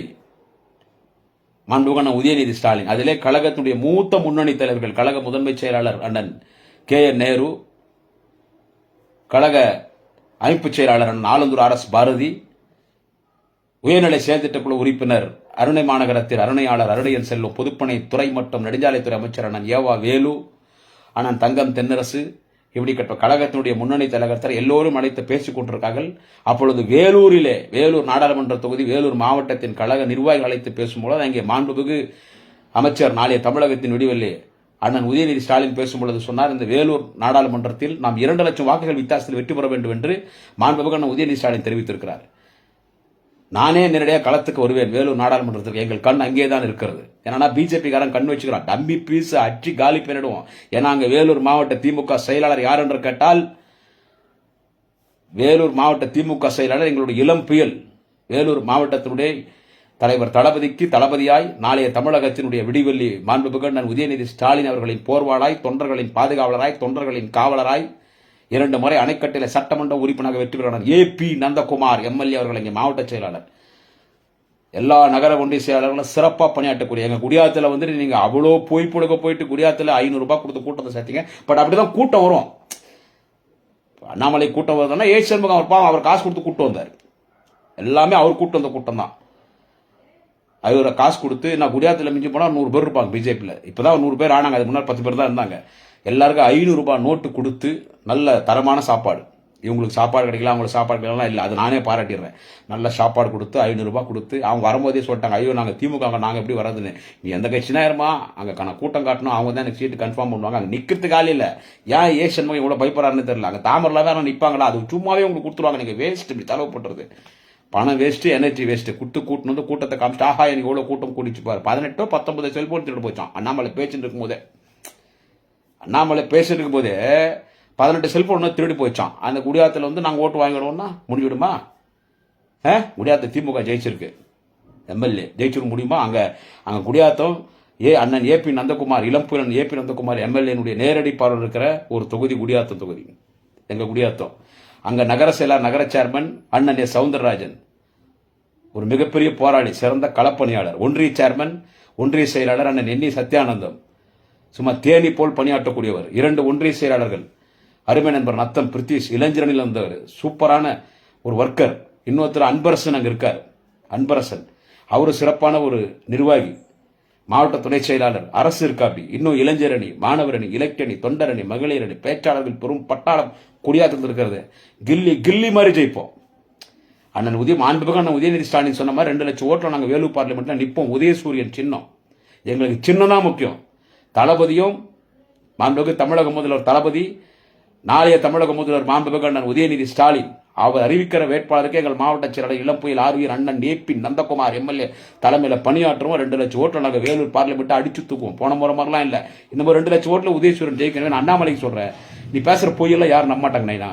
மாண்புகன உதயநிதி ஸ்டாலின். அதிலே கழகத்தினுடைய மூத்த முன்னணி தலைவர்கள் கழக முதன்மை செயலாளர் அண்ணன் கே. என். நேரு கழக அமைப்புச் செயலாளர் அண்ணன் ஆலந்தூர் ஆர். எஸ். பாரதி உயர்நிலை செயல்திட்டக்குழு உறுப்பினர் அருணை மாநகரத்தில் அருணையாளர் அருணையன் செல்லும் பொதுப்பணி துறை மற்றும் நெடுஞ்சாலைத்துறை அமைச்சர் அண்ணன் ஏவா வேலு அண்ணன் தங்கம் தென்னரசு இப்படிப்பட்ட கழகத்தினுடைய முன்னணி தலைவர் எல்லோரும் அழைத்து பேசிக் கொண்டிருக்கார்கள். அப்பொழுது வேலூரிலே வேலூர் நாடாளுமன்ற தொகுதி வேலூர் மாவட்டத்தின் கழக நிர்வாகிகள் அழைத்து பேசும்போது அங்கே மாண்புமிகு அமைச்சர் நாளைய தமிழகத்தின் விடிவெள்ளி அண்ணன் உதயநிதி ஸ்டாலின் பேசும்பொழுது சொன்னார் இந்த வேலூர் நாடாளுமன்றத்தில் நாம் இரண்டு லட்சம் வாக்குகள் வித்தியாசத்தில் வெற்றி பெற வேண்டும் என்று மாண்புமிகு அண்ணன் உதயநிதி ஸ்டாலின் தெரிவித்திருக்கிறார். நானே நேரடியாக களத்துக்கு வருவேன். வேலூர் நாடாளுமன்றத்துக்கு எங்கள் கண் அங்கே தான் இருக்கிறது. ஏன்னா பிஜேபிக்காரன் கண் வச்சுக்கிறான் டம்பி பீஸ் அச்சு காலி பண்ணிடுவோம். ஏன்னா அங்கே வேலூர் மாவட்ட திமுக செயலாளர் யார் என்று கேட்டால் வேலூர் மாவட்ட திமுக செயலாளர் எங்களுடைய இளம் புயல். வேலூர் மாவட்டத்தினுடைய தலைவர் தளபதிக்கு தளபதியாய் நாளைய தமிழகத்தினுடைய விடிவெள்ளி மாண்புமிகு நான் உதயநிதி ஸ்டாலின் அவர்களின் போர்வாளாய் தொண்டர்களின் பாதுகாவலராய் தொண்டர்களின் காவலராய் இரண்டு முறை அணைக்கட்டில சட்டமன்ற உறுப்பினராக வெற்றி பெறுகிறார் ஏ பி நந்தகுமார் எம்எல்ஏ அவர்கள் இங்கே மாவட்ட செயலாளர். எல்லா நகர ஒன்றிய செயலாளர்களும் சிறப்பாக பணியாற்றக்கூடிய எங்கள் குடியாத்தில் வந்துட்டு நீங்கள் அவ்வளோ போய் புழுக போயிட்டு குடியாத்தில் ஐநூறுரூபா கொடுத்து கூட்டத்தை சேர்த்தீங்க. பட் அப்படி தான் கூட்டம் வரும். அண்ணாமலை கூட்டம் வருதுன்னா ஏ சண்முகம் அவர் பாவம் அவர் காசு கொடுத்து கூட்டம் வந்தார். எல்லாமே அவர் கூட்டம் வந்த கூட்டம் தான். அவரை காசு கொடுத்து நான் குடியாத்தில் மிஞ்சி போனால் நூறு பேர் இருப்பாங்க பிஜேபியில். இப்போ தான் நூறு பேர் ஆனாங்க அதுக்கு முன்னாடி பத்து பேர் தான் இருந்தாங்க. எல்லாருக்கும் ஐநூறுரூபா நோட்டு கொடுத்து நல்ல தரமான சாப்பாடு. இவங்களுக்கு சாப்பாடு கிடைக்கல அவங்களுக்கு சாப்பாடு கிடைக்கலாம் இல்லை அது நானே பாராட்டிடுறேன். நல்ல சாப்பாடு கொடுத்து ஐநூறுரூபா கொடுத்து அவங்க வரும்போதே சொல்லிட்டாங்க ஐயோ நாங்கள் திமுக நாங்கள் எப்படி வர்றதுன்னு? நீ எந்த கட்சினா இருமா? அங்கே கணக்கு கூட்டம் காட்டணும் அவங்க தான் எனக்கு சீட்டு கன்ஃபார்ம் பண்ணுவாங்க. அங்கே நிற்கிறதுக்கு ஆள் இல்லை. ஏன் ஏ சண்முகம் இவ்வளோ பயப்படுறாருன்னு தெரியல. அங்கே தாமரில் வேறு நிற்பாங்களா அது சும்மாவே உங்களுக்கு கொடுத்துருவாங்க. நீங்கள் வேஸ்ட் இப்படி தலவு பண்ணுறது பணம் வேஸ்ட்டு எனர்ஜி வேஸ்ட்டு குட்டு கூட்டணும் வந்து கூட்டத்தை காமிச்சிட்டு ஆஹா எனக்கு எவ்வளோ கூட்டம் கூட்டிச்சு பாரு. பதினெட்டோ பத்தொன்பது செல்ஃபோன் திருட்டு போச்சான் அண்ணாமலை பேச்சுட்டு இருக்கும்போதே. அண்ணாமலை பேசிட்டு இருக்கும்போதே பதினெட்டு செல்போன் திருடி போயிச்சான் அந்த குடியாத்தில் வந்து நாங்கள் ஓட்டு வாங்கிடுவோம்னா முடிவிடுமா ஆ? குடியாத்த திமுக ஜெயிச்சிருக்கு. எம்எல்ஏ. ஜெயிச்சிட முடியுமா? அங்கே அங்கே குடியாத்தம் ஏ அண்ணன் ஏபி நந்தகுமார் இளம்புயலன் ஏபி நந்தகுமார் எம்எல்ஏனுடைய நேரடி பார்வை இருக்கிற ஒரு தொகுதி குடியாத்தம் தொகுதி. எங்கள் குடியாத்தம். அங்கே நகர செயலாளர் நகர சேர்மன் அண்ணன் ஏ சவுந்தரராஜன். ஒரு மிகப்பெரிய போராளி சிறந்த களப்பணியாளர் ஒன்றிய சேர்மன் ஒன்றிய செயலாளர் அண்ணன் என்னி சத்யானந்தம். சும்மா தேனி போல் பணியாற்றக்கூடியவர். இரண்டு ஒன்றிய செயலாளர்கள். அருமை நண்பர் நத்தம் பிரித்திஷ் இளைஞரனில் வந்தவர் சூப்பரான ஒரு ஒர்க்கர் இன்னொருத்தர் அன்பரசன் அங்கே இருக்கார். அன்பரசன். அவரு சிறப்பான ஒரு நிர்வாகி. மாவட்ட துணை செயலாளர். அரசு இருக்காப்பி. இன்னும் இளைஞரணி மாணவரணி இலக்கியணி தொண்டரணி மகளிரணி பேச்சாளர்கள் பெரும் பட்டாளம் குடியாத்தத்தில் இருக்கிறது கில்லி கில்லி மாதிரி ஜெயிப்போம். அண்ணன் உதய மாண்புமிகு அண்ணன் உதயநிதி ஸ்டாலின் சொன்ன மாதிரி ரெண்டு லட்சம் ஓட்டில் நாங்கள் வேலூர் பார்லிமெண்ட்டில் நிற்போம் உதயசூரியன் சின்னம். எங்களுக்கு சின்னம் தான் முக்கியம். தளபதியும் மாண்புமிகு தமிழக முதல்வர் தளபதி நாளைய தமிழக முதல்வர் மாண்புமிகு அண்ணன் உதயநிதி ஸ்டாலின். அவர் அறிவிக்கிற வேட்பாளருக்கு எங்கள் மாவட்ட செயலாளர் இளம்புயல் ஆர்வியர் அண்ணன் ஏபி நந்தகுமார் எம்எல்ஏ தலைமையில் பணியாற்றுவோம். ரெண்டு லட்சம் ஓட்டில் நாங்கள் வேலூர் பார்லிமெண்ட்டை அடிச்சு தூக்குவோம். போன முறை மாதிரிலாம் இல்லை. இந்த மாதிரி ரெண்டு லட்சம் ஓட்டில் உதயசூரன் ஜெயிக்கணும் நான் அண்ணாமலைக்கு சொல்கிறேன் நீ பேசுகிற பொய்யெல்லாம் யாரும் நம்மாட்டாங்க நைனா?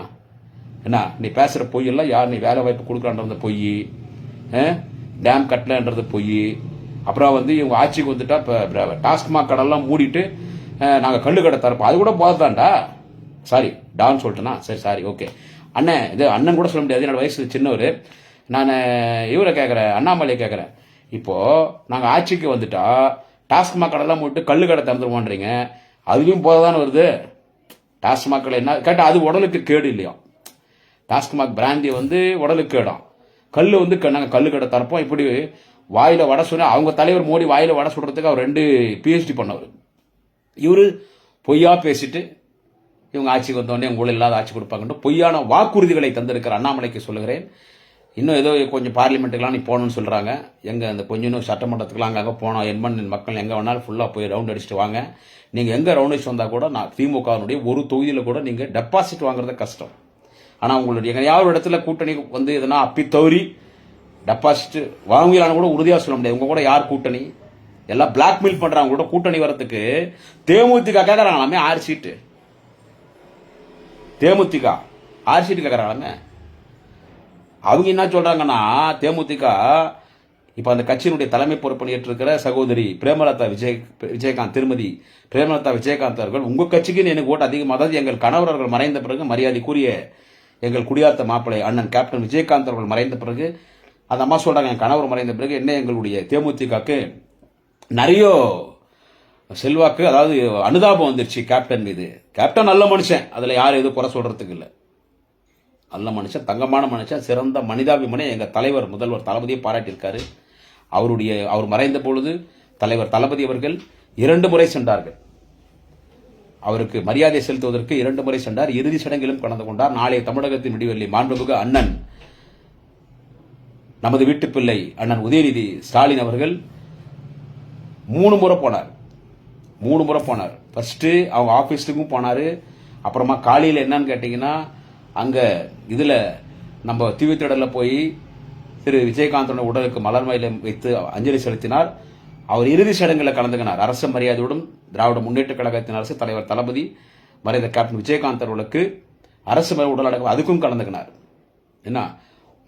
என்ன? நீ பேசுகிற பொய்யெல்லாம் யார்? நீ வேலை வாய்ப்பு கொடுக்குறான்றது பொய். டேம் கட்டலன்றது பொய். அப்புறம் வந்து இவங்க ஆட்சிக்கு வந்துட்டா இப்போ டாஸ்மாக் கடெல்லாம் மூடிட்டு நாங்கள் கல்லு கடை தரப்போம். அது கூட போதாண்டா சாரி டான் சொல்லிட்டேனா? சரி சாரி ஓகே அண்ணன் இது அண்ணன் கூட சொல்ல முடியாது. என்னோட வயசு சின்னவர். நான் இவரை கேட்குறேன் அண்ணாமலையை கேட்குறேன் இப்போது நாங்கள் ஆட்சிக்கு வந்துட்டா டாஸ்மாக் கடைலாம் மூட்டு கல்லு கடை திறந்துருவோன்றீங்க அதுலேயும் போதானே வருது. டாஸ்மாக் கடை என்ன கேட்டால் அது உடலுக்கு கேடு இல்லையா? டாஸ்மாக் பிராந்தி வந்து உடலுக்கு கேடும். கல் வந்து நாங்கள் கல் கடை தரப்போம். இப்படி வாயில் வடை சொன்னால் அவங்க தலைவர் மோடி வாயில் வடை சுடுறதுக்கு அவர் ரெண்டு பிஹெச்டி பண்ணவர். இவர் பொய்யா பேசிட்டு இவங்க ஆட்சிக்கு வந்தோடனே உங்களை இல்லாத ஆட்சி கொடுப்பாங்கன்ட்டு பொய்யான வாக்குறுதிகளை தந்திருக்கிற அண்ணாமலைக்கு சொல்லுகிறேன். இன்னும் ஏதோ கொஞ்சம் பார்லிமெண்ட்டுக்கெலாம் நீ போகணும்னு சொல்கிறாங்க எங்கே அந்த கொஞ்சம் சட்டமன்றத்துக்குலாம் அங்கே போனோம் எண்மண் மக்கள் எங்கே வேணாலும் ஃபுல்லாக போய் ரவுண்ட் அடிச்சுட்டு வாங்க. நீங்கள் எங்கே ரவுண்ட் அடிச்சு வந்தால் கூட நான் திமுகவினுடைய ஒரு தொகுதியில் கூட நீங்கள் டெபாசிட் வாங்குறது கஷ்டம். ஆனால் உங்களுடைய எங்கேயாவது இடத்துல கூட்டணி வந்து எதனா அப்பி தவறி டெபாசிட் வாங்கலான்னு கூட உறுதியாக சொல்ல முடியாது. உங்க கூட யார் கூட்டணி? எல்லாம் பிளாக்மெயில் பண்றாங்க கூட கூட்டணி வரத்துக்கு தேமுதிக கேட்கறாங்களாமே ஆறு சீட்டு தேமுதிக ஆறு சீட்டு கேட்கறாங்களாமே அவங்க என்ன சொல்றாங்கன்னா தேமுதிக இப்போ அந்த கட்சியினுடைய தலைமை பொறுப்பு ஏற்றிருக்கிற சகோதரி பிரேமலதா விஜய் விஜயகாந்த் திருமதி பிரேமலதா விஜயகாந்த் அவர்கள் உங்கள் கட்சிக்கு எனக்கு ஓட்டு அதிகமாக அதாவது எங்கள் கணவர் அவர்கள் மறைந்த பிறகு மரியாதைக்குரிய எங்கள் குடியாத்த மாப்பிள்ளை அண்ணன் கேப்டன் விஜயகாந்த் அவர்கள் மறைந்த பிறகு அந்த அம்மா சொல்கிறாங்க என் கணவர் மறைந்த பிறகு என்ன எங்களுடைய தேமுதிகக்கு நிறைய செல்வாக்கு அதாவது அனுதாபம் வந்துருச்சு கேப்டன் மீது. கேப்டன் நல்ல மனுஷன் அதில் யாரும் எதுவும் குறை சொல்கிறதுக்கு இல்லை. நல்ல மனுஷன் தங்கமான மனுஷன் சிறந்த மனிதாபிமனை எங்கள் தலைவர் முதல்வர் தளபதியை பாராட்டியிருக்காரு. அவருடைய அவர் மறைந்த பொழுது தலைவர் தளபதி அவர்கள் இரண்டு முறை சென்றார்கள். அவருக்கு மரியாதை செலுத்துவதற்கு இரண்டு முறை சென்றார். இறுதி சடங்கிலும் கலந்து கொண்டார். நாளைய தமிழகத்தின் விடிவெள்ளி மாண்புமிகு அண்ணன் நமது வீட்டு பிள்ளை அண்ணன் உதயநிதி ஸ்டாலின் அவர்கள் மூணு முறை போனார். மூணு முறை போனார். ஃபர்ஸ்ட்டு அவங்க ஆஃபீஸுக்கும் போனார். அப்புறமா காலையில் என்னன்னு கேட்டிங்கன்னா அங்கே இதில் நம்ம தீவித்திடலில் போய் திரு விஜயகாந்தோட உடலுக்கு மலர் மயிலம் வைத்து அஞ்சலி செலுத்தினார். அவர் இறுதி சடங்குல கலந்துக்கினார். அரசு மரியாதையுடன் திராவிட முன்னேற்ற கழகத்தின் அரசு தலைவர் தளபதி மறைந்த கேப்டன் விஜயகாந்த் அவர்களுக்கு அரசு உடல் அடக்கம் அதுக்கும் கலந்துக்கினார். என்ன?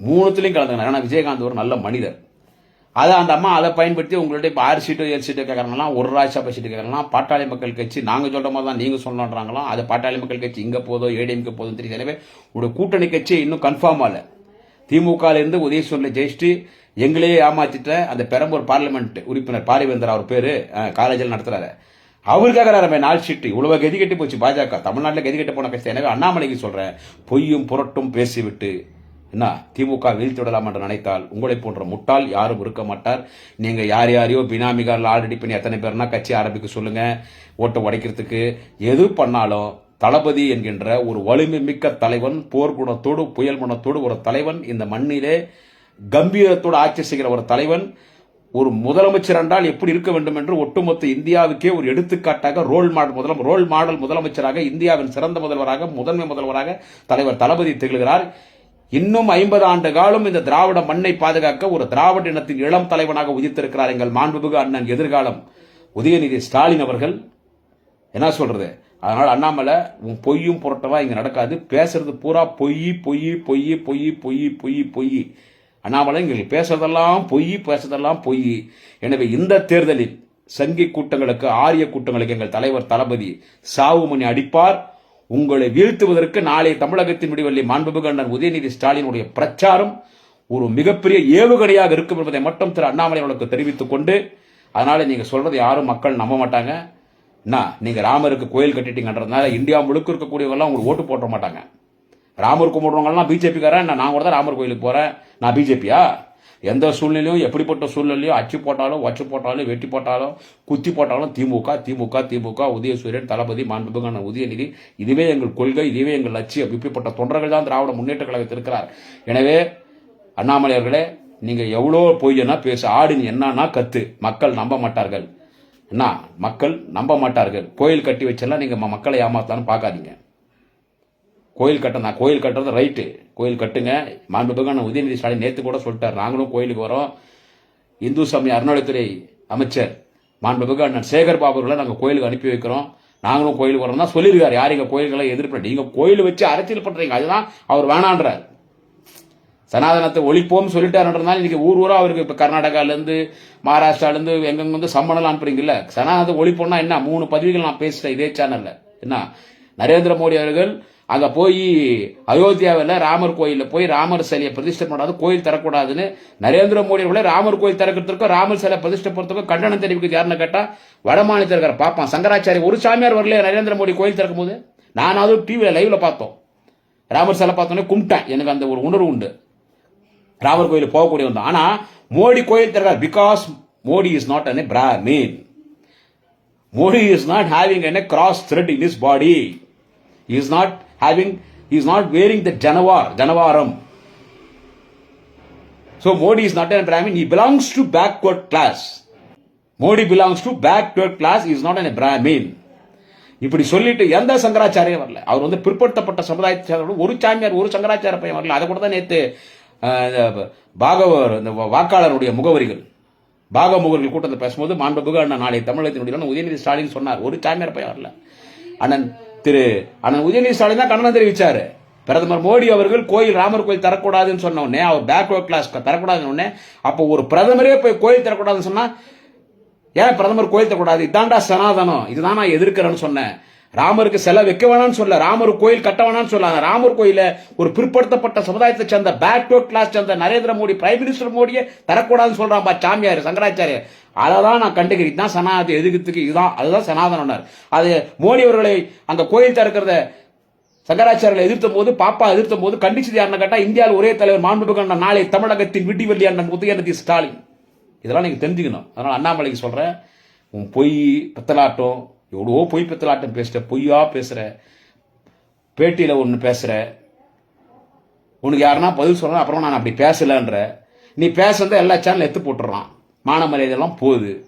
மூணுத்துலையும் கலந்துக்கினார் ஏன்னா விஜயகாந்த் ஒரு நல்ல மனிதர். அதை அந்த அம்மா அதை பயன்படுத்தி உங்கள்ட்ட இப்போ ஆறு சீட்டோ ஏழு சீட்டோ கேட்கறாங்களாம் ஒரு ராஜ்யசபா சீட்டு கேட்கறாங்களாம் பாட்டாளி மக்கள் கட்சி நாங்கள் சொல்கிற மாதிரி தான் நீங்கள் சொல்லணுன்றாங்களாம் அது பாட்டாளி மக்கள் கட்சி இங்கே போதோ ஏடிஎம்கே போதும் தெரியும் எனவே உடைய கூட்டணி கட்சி இன்னும் கன்ஃபார்ம் ஆகல. திமுகலேருந்து உதயசூரில் ஜெயிச்சுட்டு எங்களையே ஏமாற்றிட்ட அந்த பெரம்பூர் பார்லிமெண்ட் உறுப்பினர் பாரிவேந்தர் அவர் பேர் காலேஜில் நடத்துகிறாரு அவர் கேட்கறாரு நாள் சீட்டு. இவ்வளவு கதி கட்டி போச்சு பாஜக. தமிழ்நாட்டில் கதி கட்டி போன கட்சி. எனவே அண்ணாமலைக்கு சொல்கிறேன் பொய்யும் புரட்டும் பேசிவிட்டு என்ன? திமுக வீழ்த்தி விடலாம் என்று நினைத்தால் உங்களை போன்ற முட்டாள் யாரும் இருக்க மாட்டார். நீங்கள் யார் யாரையோ பினாமிகள் ஆல்ரெடி பண்ணி எத்தனை பேர்னா கட்சி ஆரம்பிக்க சொல்லுங்க. ஓட்டை உடைக்கிறதுக்கு எது பண்ணாலும் தளபதி என்கின்ற ஒரு வலிமை மிக்க தலைவன் போர்க்குணத்தோடு புயல் குணத்தோடு ஒரு தலைவன் இந்த மண்ணிலே கம்பீரத்தோடு ஆட்சி செய்கிற ஒரு தலைவன் ஒரு முதலமைச்சர் என்றால் எப்படி இருக்க வேண்டும் என்று ஒட்டுமொத்த இந்தியாவுக்கே ஒரு எடுத்துக்காட்டாக ரோல் மாடல் முதலம் ரோல் மாடல் முதலமைச்சராக இந்தியாவின் சிறந்த முதல்வராக முதன்மை முதல்வராக தலைவர் தளபதி திகழ்கிறார். இன்னும் ஐம்பது ஆண்டு காலம் இந்த திராவிட மண்ணை பாதுகாக்க ஒரு திராவிட இனத்தின் இளம் தலைவனாக உதித்திருக்கிறார் எங்கள் மாண்புமிகு அண்ணன் எதிர்காலம் உதயநிதி ஸ்டாலின் அவர்கள். என்ன சொல்றது? அதனால் அண்ணாமலை உன் பொய்யும் புரட்டவா இங்கே நடக்காது. பேசுறது பூரா பொய் பொய் பொய் பொய் பொய் பொய் பொய். அண்ணாமலை இங்கே பேசுறதெல்லாம் பொய் பேசுறதெல்லாம் பொய். எனவே இந்த தேர்தலில் சங்கி கூட்டங்களுக்கு ஆரிய கூட்டங்களுக்கு எங்கள் தலைவர் தளபதி சாவுமணி அடிப்பார். உங்களை வீழ்த்துவதற்கு நாளை தமிழகத்தின் விடிவெள்ளி மாண்புமிகு அண்ணன் உதயநிதி ஸ்டாலினுடைய பிரச்சாரம் ஒரு மிகப்பெரிய ஏவுகணையாக இருக்கும் என்பதை மட்டும் திரு அண்ணாமலை அவர்களுக்கு தெரிவித்துக் கொண்டு அதனால நீங்க சொல்றது யாரும் மக்கள் நம்ப மாட்டாங்க. என்ன நீங்க ராமருக்கு கோயில் கட்டிட்டீங்கன்றதுனால இந்தியா முழுக்க இருக்கக்கூடியவங்கலாம் உங்களுக்கு ஓட்டு போட மாட்டாங்க. ராமர் கும்பிடுறவங்கலாம் பிஜேபிக்காரன் நான் கூட தான் ராமர் கோயிலுக்கு போறேன். நான் பிஜேபியா? எந்த சூழ்நிலையும் எப்படிப்பட்ட சூழ்நிலையும் அச்சு போட்டாலும் வச்சு போட்டாலும் வெட்டி போட்டாலும் குத்தி போட்டாலும் திமுக திமுக திமுக உதயசூரியன் தளபதி மாண்புமிகு உதயநிதி இதுவே எங்கள் கொள்கை இதுவே எங்கள் லட்சியம். இப்படிப்பட்ட தொண்டர்கள் தான் திராவிட முன்னேற்ற கழகத்தில் இருக்கிறார். எனவே அண்ணாமலை அவர்களே எவ்வளோ பொய்யனா பேச. ஆடு என்னன்னா கத்து. மக்கள் நம்ப மாட்டார்கள். என்ன? மக்கள் நம்ப மாட்டார்கள். கோயில் கட்டி வச்செல்லாம் நீங்கள் ம- மக்களை ஏமாத்தலாம்னு பார்க்காதீங்க. கோயில் கட்ட நான் கோயில் கட்டுறது ரைட்டு கோயில் கட்டுங்க. மாண்புமிகு உதயநிதி ஸ்டாலின் நேற்று கூட சொல்லிட்டார். நாங்களும் கோயிலுக்கு வரோம். இந்து சமய அறநிலைத்துறை அமைச்சர் மாண்புமிகு அண்ணன் சேகர் பாபுர்களை நாங்கள் கோயிலுக்கு அனுப்பி வைக்கிறோம். நாங்களும் கோயிலுக்கு வரோம் தான் சொல்லியிருக்காரு. யார் எங்கள் கோயில்களை எதிர்ப்பு நீங்கள் கோயில் வச்சு அரசியல் பண்ணுறீங்க அதுதான் அவர் வேணான்றார். சனாதனத்தை ஒழிப்போம் சொல்லிட்டாருன்றதுனால இன்னைக்கு ஊர் ஊராக அவருக்கு இப்போ கர்நாடகாலேருந்து மகாராஷ்டிராலேருந்து எங்கெங்க வந்து சம்மணம் அனுப்புறீங்கல்ல? சனாதனத்தை ஒழிப்போம்னா என்ன? மூணு பதவிகள் நான் பேசிட்டேன் இதே சேனலில் என்ன? நரேந்திர மோடி அவர்கள் அங்கே போய் அயோத்தியாவில் ராமர் கோயிலில் போய் ராமர் சிலையை பிரதிஷ்டை பண்ணாது கோயில் தரக்கூடாதுன்னு நரேந்திர மோடி அவர்களே ராமர் கோயில் திறக்கிறதுக்கும் ராமர் சிலை பிரதிஷ்டை போறதுக்கும் கண்டனம் தெரிவிக்கிறது யாருன்னு கேட்டால் வட மாநிலத்தில் இருக்கிற பாப்பான் சங்கராச்சாரி ஒரு சாமியார் வரலையே நரேந்திர மோடி கோயில் திறக்கும் போது நான் அதுவும் டிவியில் லைவில் பார்த்தோம். ராமர் சிலை பார்த்தோன்னே கும்பிட்டேன். எனக்கு அந்த ஒரு உணர்வு உண்டு. ராமர் கோயில் போகக்கூடிய தான். ஆனால் மோடி கோயில் திறக்கார் because Modi is not an Brahmin Modi is not having an cross thread in his body is not having is not wearing the ஜனவார் ஜனவாரம் so Modi is not an Brahmin he belongs to backward class Modi belongs to backward class is not an Brahmin இப்படி சொல்லிட்டு எந்த சங்கராச்சாரியும் வரல. அவர் வந்து பிற்படுத்தப்பட்ட சமுதாயத்தை ஒரு சாமியார் ஒரு சங்கராச்சார பையன் வரல. அதை கூட தான் நேற்று பாகவர் இந்த வாக்காளருடைய முகவரிகள் பாக முகவர்கள் கூட்டத்தில் பேசும்போது மாண்புமிகு அண்ணன் நாளை தமிழகத்தினுடைய உதயநிதி ஸ்டாலின் சொன்னார் ஒரு சாமியார் பையன் வரல. அண்ணன் திரு ஆனால் உதயநிதி ஸ்டாலின் தான் கண்டனம் தெரிவிச்சாரு. பிரதமர் மோடி அவர்கள் கோயில் ராமர் கோயில் தரக்கூடாதுன்னு சொன்ன உடனே அவர் பேக்வர்ட் கிளாஸ் தரக்கூடாதுன்னு உடனே அப்போ ஒரு பிரதமரே போய் கோயில் தரக்கூடாதுன்னு சொன்னால் ஏன் பிரதமர் கோயில் தரக்கூடாது? இதான்டா சனாதனம். இதுதான் நான் எதிர்க்கிறேன்னு சொன்னேன். ராமருக்கு செலை வைக்க வேணாம்னு சொல்ல ராமர் கோயில் கட்ட வேணாம்னு சொல்ல அந்த ராமர் கோயில ஒரு பிற்படுத்தப்பட்ட சமுதாயத்தை சேர்ந்த பேக்வர்ட் கிளாஸ் சேர்ந்த நரேந்திர மோடி பிரைம் மினிஸ்டர் மோடியே தரக்கூடாதுன்னு சொல்றான்பா சாமியார் சங்கராச்சாரியர். அதை தான் நான் கண்டுக்கிறேன். தான் சனாதி எதுக்கிறதுக்கு இதுதான் அதுதான் சனாதனார் அது மோடி அவர்களை அங்க கோயில் திறக்கிறத சங்கராச்சாரியை எதிர்த்த போது பாப்பா எதிர்த்த போது கண்டிச்சது யாருன்னு கேட்டா இந்தியாவில் ஒரே தலைவர் மாண்புமிகு அண்ணன் நாளை தமிழகத்தின் விடிவெள்ளி அண்ணன் உதயநிதி ஸ்டாலின். இதெல்லாம் நீங்க தெரிஞ்சுக்கணும். அதனால அண்ணாமலைக்கு சொல்றேன். உன் பொய் பித்தலாட்டம் எவ்வளவோ பொய் பித்தலாட்டம் பேசுகிற பொய்யா பேசுகிற பேட்டியில் ஒன்று பேசுகிற உனக்கு யாருன்னா பதில் சொல்லணும் அப்புறம் நான் அப்படி பேசலன்ற. நீ பேசுறத எல்லா சேனல் எடுத்து போட்டுறான் மானமரியாதையெல்லாம் போகுது.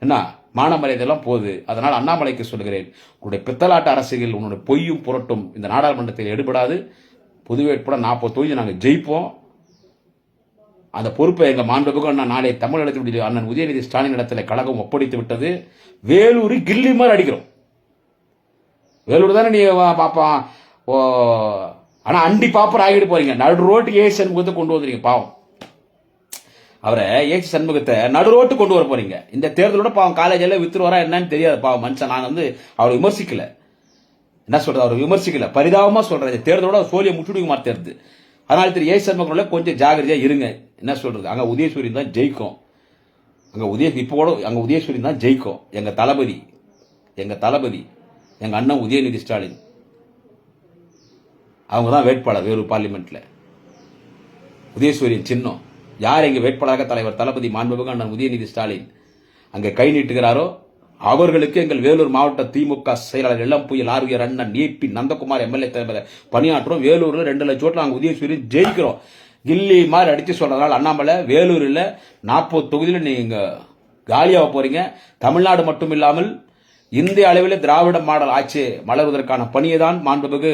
என்ன? மானமரியாதையெல்லாம் போகுது. அதனால் அண்ணாமலைக்கு சொல்கிறேன் உன்னுடைய பித்தலாட்ட அரசியல் உன்னுடைய பொய்யும் புரட்டும் இந்த நாடாளுமன்றத்தில் எடுபடாது பொது நாற்பது தொகுதி நாங்கள் ஜெயிப்போம். அந்த பொறுப்பை எங்கள் மாண்புமிகு அண்ணா நாளை தமிழகத்தினுடைய அண்ணன் உதயநிதி ஸ்டாலின் இடத்துல கழகம் ஒப்படைத்து விட்டது. வேலூர் கில்லி மாதிரி அடிக்கிறோம். வேலூர் தானே நீ பாப்பா ஓ ஆனால் அண்டி பாப்பர் ஆகிட்டு போறீங்க. நடு ரோட்டுக்கு ஏசி சண்முகத்தை கொண்டு வந்துறீங்க பாவம். அவரை ஏசி சண்முகத்தை நடு ரோட்டு கொண்டு வர போறீங்க. இந்த தேர்தலோட பாவம் காலேஜில் வித்துருவாரா என்னன்னு தெரியாது பாவம். மனுஷன் நான் வந்து அவரை விமர்சிக்கல. என்ன சொல்றது அவர் விமர்சிக்கல. பரிதாபமா சொல்றேன். தேர்தலோட சோழியை முற்றுடுக்க மாதிரி தெரியுது அதனால திரு ஏசி சண்முகம் கொஞ்சம் ஜாகிரதையா இருங்க. என்ன சொல்கிறது அங்கே உதயசூரியன் தான் ஜெயிக்கும். அங்கே உதய இப்போ கூட அங்கே உதயசூரியன் தான் ஜெயிக்கும். எங்கள் தளபதி எங்கள் தளபதி எங்கள் அண்ணன் உதயநிதி ஸ்டாலின். அவங்க தான் வேட்பாளர் வேலூர் பார்லிமெண்ட்டில் உதயசூரியன் சின்னம். யார் எங்கள் வேட்பாளராக தலைவர்? தளபதி மாண்புமிகு அண்ணன் உதயநிதி ஸ்டாலின். அங்கே கை நீட்டுகிறாரோ? அவர்களுக்கு எங்கள் வேலூர் மாவட்ட திமுக செயலாளர் இளம் புயல் ஆர்வியர் அண்ணன் ஏபி நந்தகுமார் எம்எல்ஏ தலைவர் பணியாற்றுறோம். வேலூரில் ரெண்டு லட்சம் ஓட்டுல நாங்கள் உதயசூரியன் ஜெயிக்கிறோம். கில்லி மாதிரி அடித்து சொல்றதுனால அண்ணாமலை வேலூரில் நாற்பது தொகுதியில் நீங்கள் காலியாக போகிறீங்க தமிழ்நாடு மட்டும் இல்லாமல் இந்திய அளவில் திராவிட மாடல் ஆட்சி மலர்வதற்கான பணியை தான் மாண்புமிகு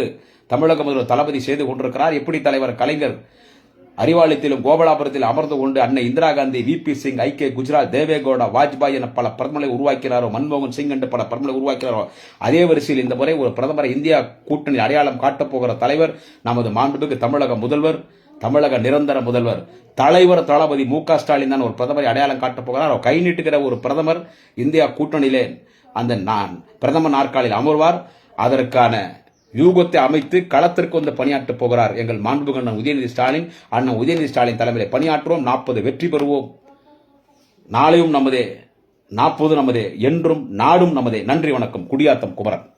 தமிழக முதல்வர் தளபதி செய்து கொண்டிருக்கிறார். எப்படி தலைவர் கலைஞர் அறிவாலயத்திலும் கோபாலாபுரத்தில் அமர்ந்து கொண்டு அன்னை Indira Gandhi V P Singh I K Gujral Deve Gowda Vajpayee என பல பிரதமர்களை உருவாக்கினாரோ மன்மோகன் சிங் என்று பல பிரதமர்களை உருவாக்கினாரோ அதே வரிசையில் இந்த முறை ஒரு பிரதமரை இந்தியா கூட்டணி அடையாளம் காட்டப் போகிற தலைவர் நமது மாண்புமிகு தமிழக முதல்வர் தமிழக நிரந்தர முதல்வர் தலைவர் தளபதி மு க ஸ்டாலின் தான் ஒரு பிரதமரை அடையாளம் காட்டப் போகிறார். அவர் கை நீட்டுகிற ஒரு பிரதமர் இந்தியா கூட்டணியிலே அந்த நான் பிரதமர் நாற்காலில் அமர்வார். அதற்கான யூகத்தை அமைத்து களத்திற்கு வந்து பணியாற்றப் போகிறார் எங்கள் மாண்புமிகு அண்ணன் உதயநிதி ஸ்டாலின். அண்ணன் உதயநிதி ஸ்டாலின் தலைமையில் பணியாற்றுவோம். நாற்பது வெற்றி பெறுவோம். நாளையும் நமதே நாற்பது நமதே என்றும் நாடும் நமதே. நன்றி வணக்கம். குடியாத்தம் குமரன்.